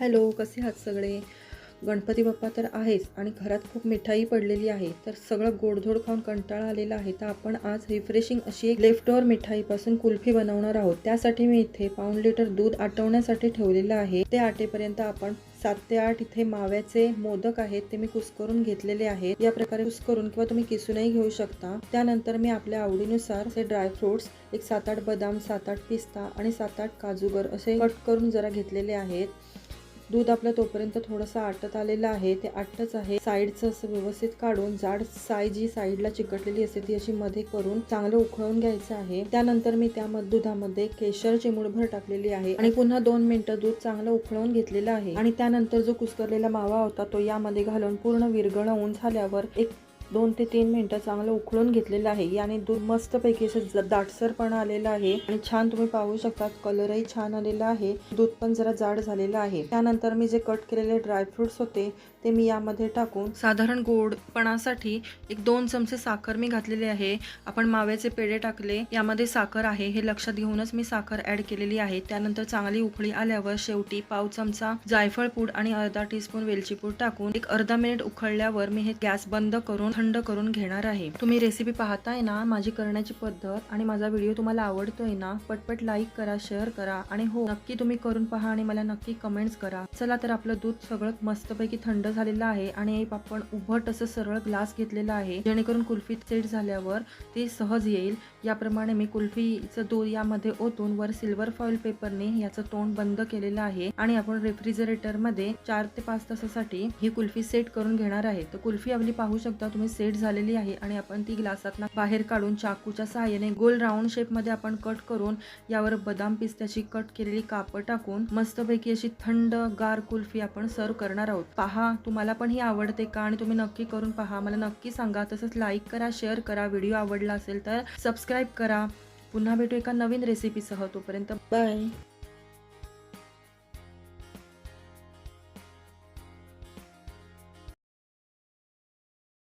Hello कसे आहात सगळे? गणपती बाप्पा तर आहेच आणि घरात खूप मिठाई पडलेली आहे. तर सगळं गोडधोड खाऊन कंटाळा आलेला आहे. तर आपण आज रिफ्रेशिंग अशी एक लेफ्ट ओव्हर मिठाईपासून कुल्फी बनवणार आहोत. त्यासाठी मी इथे पाऊण लिटर दूध आटवण्यासाठी ठेवलेलं आहे. ते आटेपर्यंत आपण सात ते आठ इथे माव्याचे मोदक आहेत ते मी कुस्करून घेतलेले आहेत. या प्रकारे कुसकरून किंवा तुम्ही किसूनही घेऊ शकता. त्यानंतर मी आपल्या आवडीनुसार हे ड्रायफ्रुट्स एक सात आठ बदाम सात आठ पिस्ता आणि सात आठ काजूगर असे कट करून जरा घेतलेले आहेत. दूध आपलं तोपर्यंत थोडंसं आटत आलेलं आहे. ते आटच आहे. साईडचं असं व्यवस्थित काढून जाड साय जी साईडला चिकटलेली असते ती अशी मध्ये करून चांगलं उकळून घ्यायचं आहे. त्यानंतर मी त्या दुधामध्ये केशर चिमुडभर टाकलेली आहे आणि पुन्हा दोन मिनिटं दूध चांगलं उकळून घेतलेलं आहे. आणि त्यानंतर जो कुस्करलेला मावा होता तो यामध्ये घालून पूर्ण विरघळवून झाल्यावर एक दोन ते तीन मिनटं चांगलं उकळून घेतलेलं आहे. याने दूध मस्तपैकी असं दाटसरपणा आलेला आहे. आणि छान तुम्ही पाहू शकता कलरही छान आलेला आहे. दूध पण जरा जाड झालेलं आहे. त्यानंतर मी जे कट केलेले ड्रायफ्रुट्स होते ते मी यामध्ये टाकून साधारण गोडपणासाठी एक दोन चमचे साखर मी घातलेली आहे. आपण माव्याचे पेढे टाकले यामध्ये साखर आहे. हे लक्षात घेऊनच मी साखर ऍड केलेली आहे. त्यानंतर चांगली उकळी आल्यावर शेवटी पाव चमचा जायफळ पूड आणि अर्धा टीस्पून वेलची पूड टाकून एक अर्धा मिनिट उकळल्यावर मी हे गॅस बंद करून थंड करून घेणार आहे. तुम्ही रेसिपी पाहताय ना माझी करण्याची पद्धत आणि माझा व्हिडिओ तुम्हाला आवडतोय ना पटपट लाईक करा शेअर करा आणि हो नक्की तुम्ही करून पहा आणि मला नक्की कमेंट्स करा. चला तर आपलं दूध सगळं मस्तपैकी थंड झालेलं आहे आणि आपण उभट असं सरळ ग्लास घेतलेला आहे. जेणेकरून कुल्फी सेट झाल्यावर ती सहज येईल. याप्रमाणे मी कुल्फीचं दूध यामध्ये ओतून वर सिल्वर फॉईल पेपरने याचं तोंड बंद केलेलं आहे आणि आपण रेफ्रिजरेटरमध्ये चार ते पाच तासासाठी ही कुल्फी सेट करून घेणार आहे. तर कुल्फी आपली पाहू शकता तुम्ही सेट झालेली आहे आणि आपण ती ग्लासात बाहेर काढून चाकूच्या सहाय्याने गोल राऊंड शेपमध्ये आपण कट करून यावर बदाम पिस्त्याची कट केलेली कापं टाकून मस्तपैकी अशी थंड गार कुल्फी आपण सर्व करणार आहोत. पहा तुम्हाला पण ही आवडते का आणि तुम्ही नक्की करून पहा. मला नक्की सांगा. तसंच लाईक करा शेअर करा. व्हिडिओ आवडला असेल तर सबस्क्राईब करा. पुन्हा भेटू एका नवीन रेसिपीसह तोपर्यंत बाय